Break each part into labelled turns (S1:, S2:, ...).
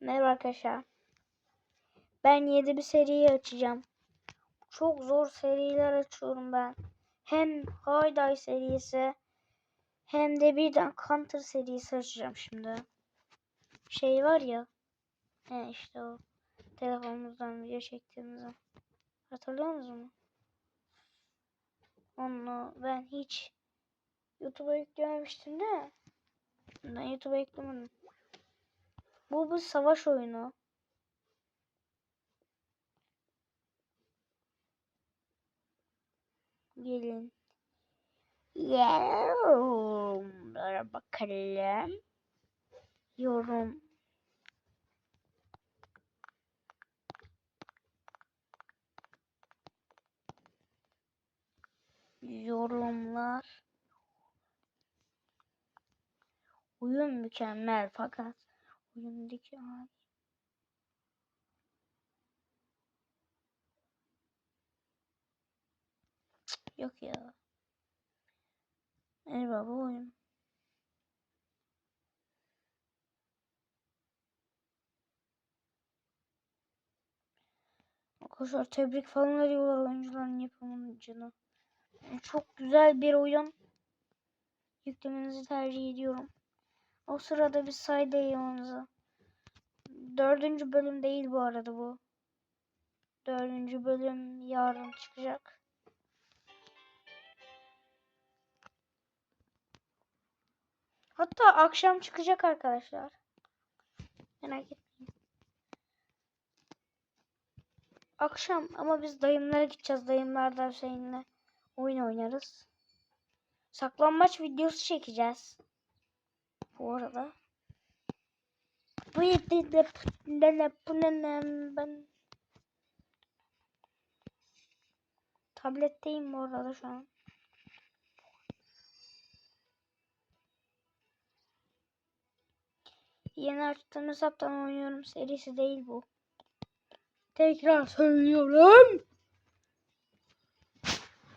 S1: Merhaba arkadaşlar. Ben yedi bir seriyi açacağım. Çok zor seriler açıyorum ben. Hem Hayday serisi hem de birden Counter serisi açacağım şimdi. Şey var ya. He işte o. Telefonumuzdan video çektiğimizi. Hatırlıyor musunuz? Onu ben hiç YouTube'a yüklememiştim de. Ben YouTube'a yüklemedim. Bu bir savaş oyunu. Gelin. Yorumlara bakalım. Yorum. Yorumlar. Oyun mükemmel fakat oyundaki abi Yok ya. El baba oyun. Arkadaşlar tebrik falan veriyorlar oyuncuların yapımcına. Çok güzel bir oyun. Yüklemenizi tercih ediyorum. O sırada bir sayda yanınıza. Dördüncü bölüm değil bu arada bu. Dördüncü bölüm yarın çıkacak. Hatta akşam çıkacak arkadaşlar. Merak etmeyin. Akşam ama biz dayımlara gideceğiz. Dayımlarda Hüseyin'le oyun oynarız. Saklanmaç videosu çekeceğiz. Bu arada. Bu yedi ben tabletteyim bu arada şu an. Yeni açtığım hesaptan oynuyorum serisi değil bu. Tekrar söylüyorum.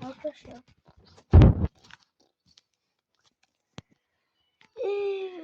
S1: Arkadaşlar. Uh.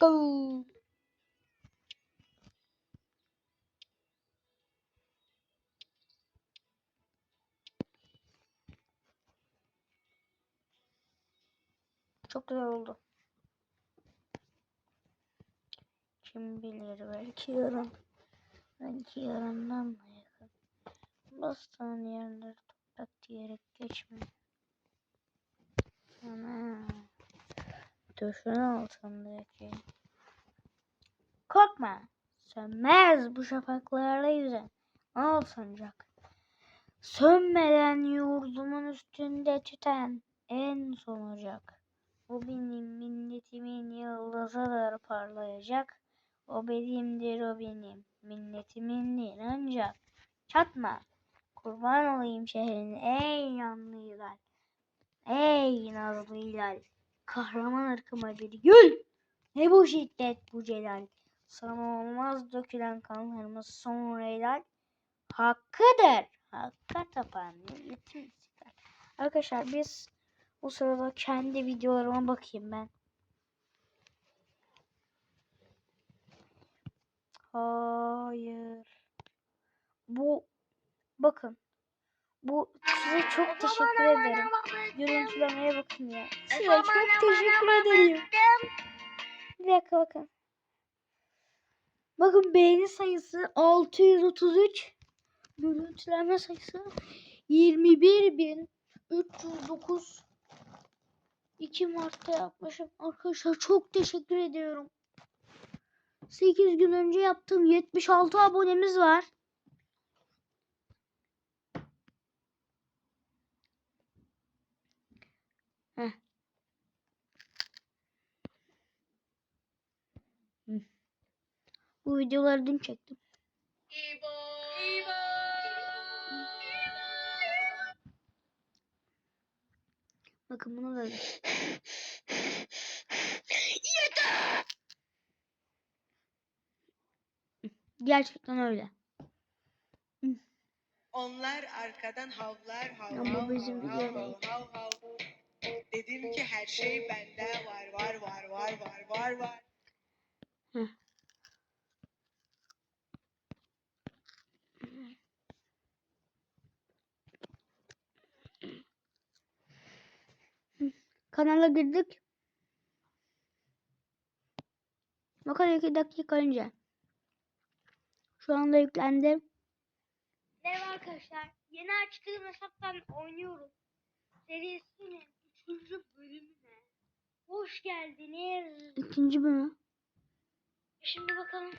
S1: Go! Çok güzel oldu. Kim bilir belki yarın. Belki yarından da yakın. Bastan yerleri toprak diyerek geçme. Ana. Döşün altındaki. Korkma. Sönmez bu şafaklarda yüzen. Al sancak. Sönmeden yurdumun üstünde tüten en son ocak. O benim minnetimin yıldızıdır parlayacak. O benimdir o benim minnetimindir ancak. Çatma. Kurban olayım şehrin ey yanlı hilal. Ey nazlı hilal. Kahraman ırkıma bir gül. Ne bu şiddet bu celal. Sana olmaz dökülen kanlarımız sonra helal. Hakkıdır. Hakka tapan milletim. Arkadaşlar biz o sırada kendi videolarıma bakayım ben. Hayır. Bu bakın. Bu size çok teşekkür ederim. Görüntülemeye bakın ya. Size çok teşekkür ederim. Bir dakika bakın. Bakın beğeni sayısı 633. Görüntüleme sayısı 21.309. 2 Mart'ta yapmışım. Arkadaşlar çok teşekkür ediyorum. 8 gün önce yaptım. 76 abonemiz var. Bu videoları dün çektim.
S2: İbo. İbo.
S1: Bakın bunu da Gerçekten öyle.
S2: Onlar arkadan havlar hav
S1: Ama
S2: hav
S1: bizim
S2: hav
S1: video
S2: hav hav hav. Dedim ki her şey bende var var var var var var var.
S1: Kanala girdik. Bakın iki dakika önce. Şu anda yüklendi.
S3: Merhaba arkadaşlar. Yeni açtığım hesaptan oynuyorum. Serisinin 3. bölümüne. Hoş geldiniz.
S1: İkinci mi?
S3: Şimdi bakalım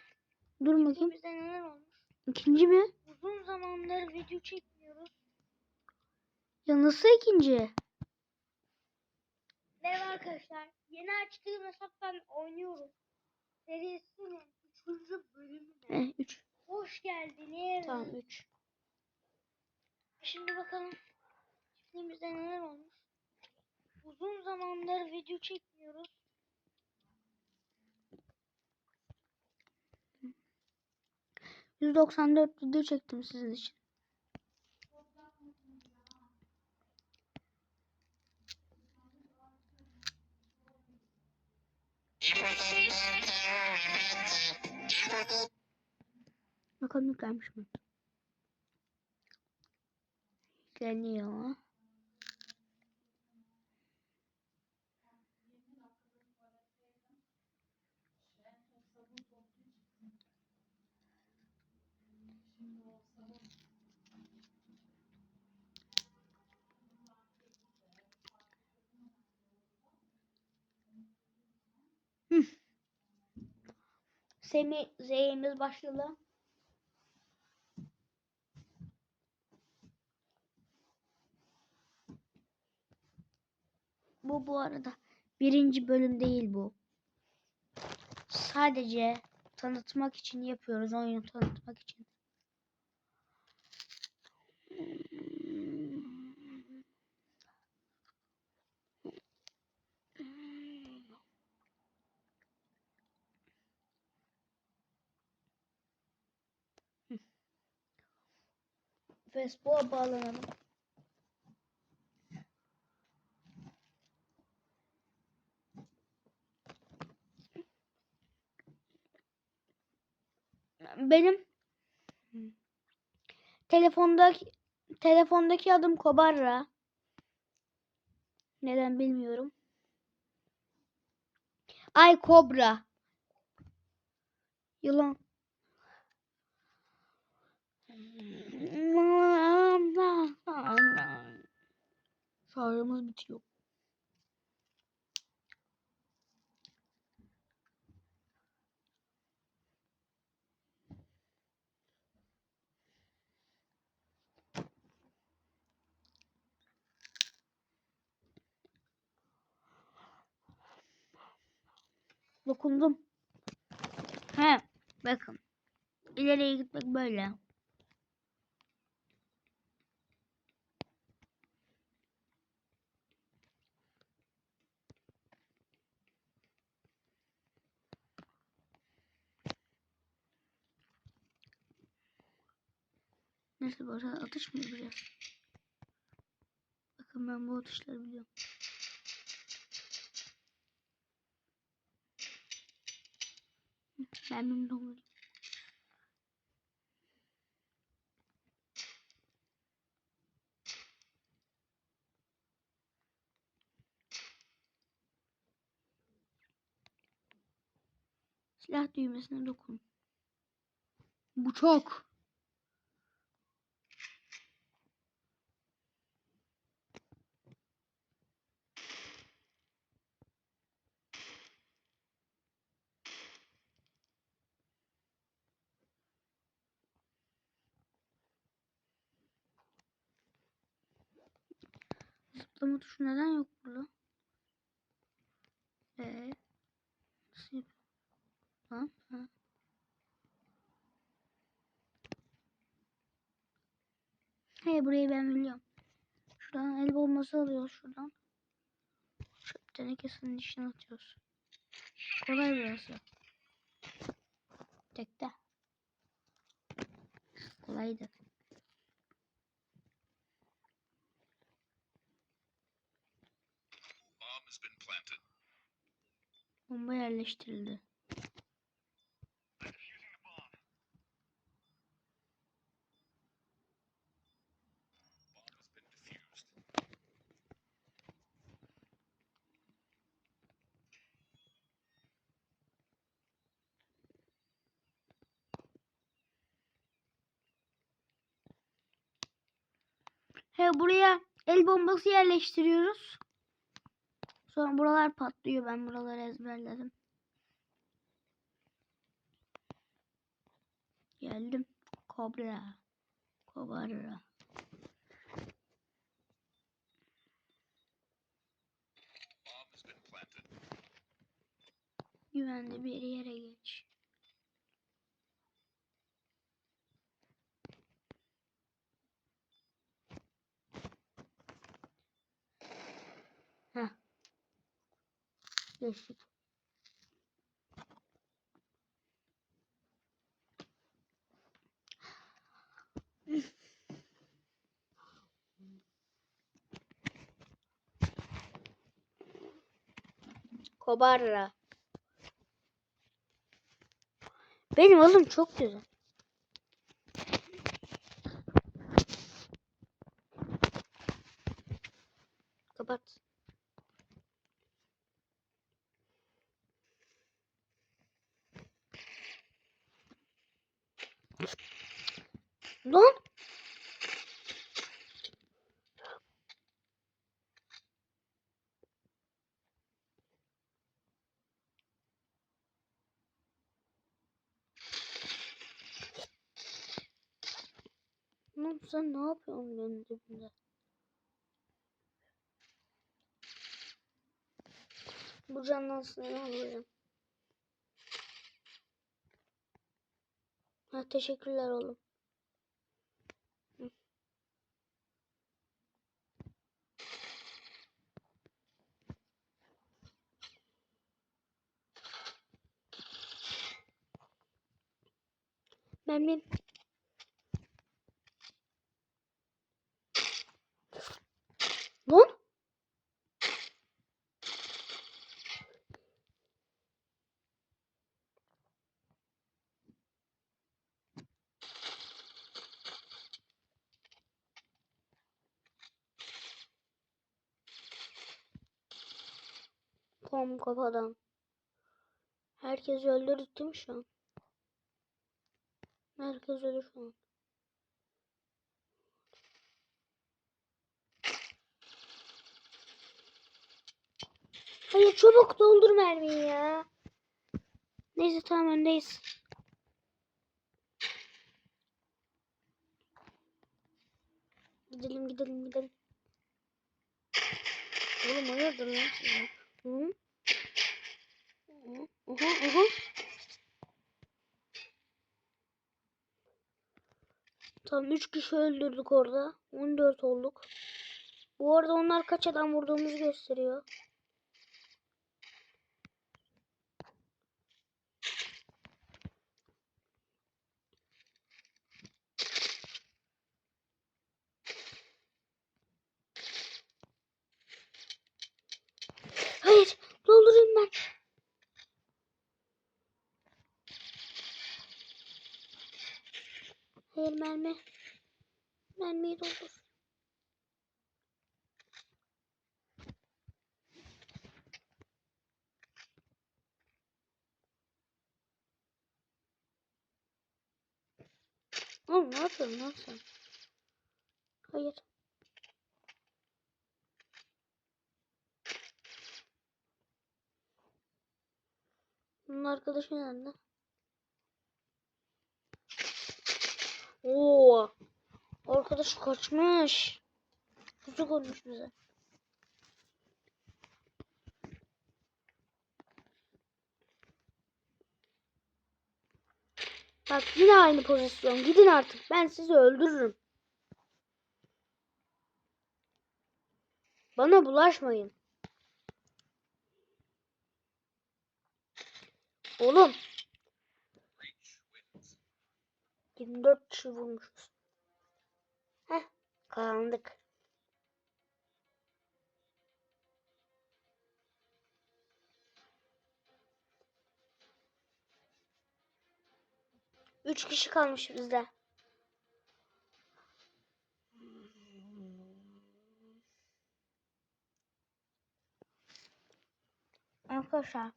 S1: Dur bakayım.
S3: bizde neler olmuş.
S1: İkinci mi?
S3: Uzun zamandır video çekmiyoruz.
S1: Ya nasıl ikinci?
S3: Merhaba arkadaşlar. Yeni açtığım hesaptan oynuyorum. Serisinin 3. bölümüne.
S1: Eh, üç.
S3: Hoş geldiniz.
S1: Tamam üç.
S3: Şimdi bakalım çiftliğimizde neler olmuş. Uzun zamandır video çekmiyoruz.
S1: Yüz doksan dört video çektim sizin için. Bakalım yüklenmiş mi? Yükleniyor. Semi Z'imiz başladı. Bu bu arada birinci bölüm değil bu. Sadece tanıtmak için yapıyoruz. Oyunu tanıtmak için. Facebook'a bağlanalım. Benim telefondaki telefondaki adım Kobarra. Neden bilmiyorum. Ay Kobra. Yılan. Şarjımız bitiyor. Dokundum. He, bakın. İleriye gitmek böyle. Neyse böyle atış mı yapacağız? Bakın ben bu atışları biliyorum. Ben memnun olurum. Silah düğmesine dokun. Bu çok. Zıplama tuşu neden yok burada? Ee, nasıl yapayım? Tamam. Ha. Hey burayı ben biliyorum. Şuradan el bombası alıyoruz şuradan. Çöp tenekesinin içine atıyoruz. Kolay burası. Tekte. Kolaydı. Bomba yerleştirildi. He buraya el bombası yerleştiriyoruz. Sonra buralar patlıyor. Ben buraları ezberledim. Geldim. Kobra. Kobra. Güvenli bir yere geç. Heh. Geçtik. Kobarra. Benim oğlum çok güzel. Kapat. Lan. Lan sen ne yapıyorsun benim dibimde? Bu candan seni alacağım. Ha teşekkürler oğlum. Hı. Mermim. Lan. Tam kafadan. Herkes mi şu an? Herkes ölür şu an. Hayır çabuk doldur mermiyi ya. Neyse tamam öndeyiz. Gidelim gidelim gidelim. Oğlum hayırdır lan? Hı? Aha aha. Tam 3 kişi öldürdük orada. 14 olduk. Bu arada onlar kaç adam vurduğumuzu gösteriyor. Hayır, doldurayım ben. Hayır mermi. Mermiyi doldur. Oğlum ne yapıyorsun lan sen? Hayır. Bunun arkadaşı nerede? Oo. Arkadaş kaçmış. Kuzu koymuş bize. Bak yine aynı pozisyon. Gidin artık. Ben sizi öldürürüm. Bana bulaşmayın. Oğlum 24 kişi vurmuşuz. Heh kazandık. Üç kişi kalmış bizde. Arkadaşlar.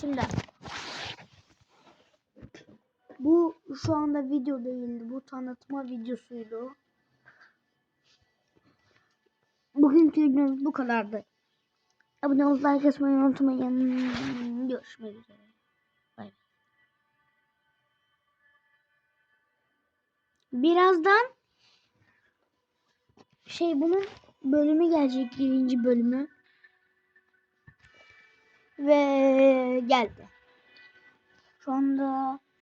S1: Şimdi bu şu anda video değildi. Bu tanıtma videosuydu. Bugünkü videomuz bu kadardı. Abone olup like atmayı unutmayın. Görüşmek üzere. Bay bay. Birazdan şey bunun bölümü gelecek birinci bölümü. Ve geldi. Şu anda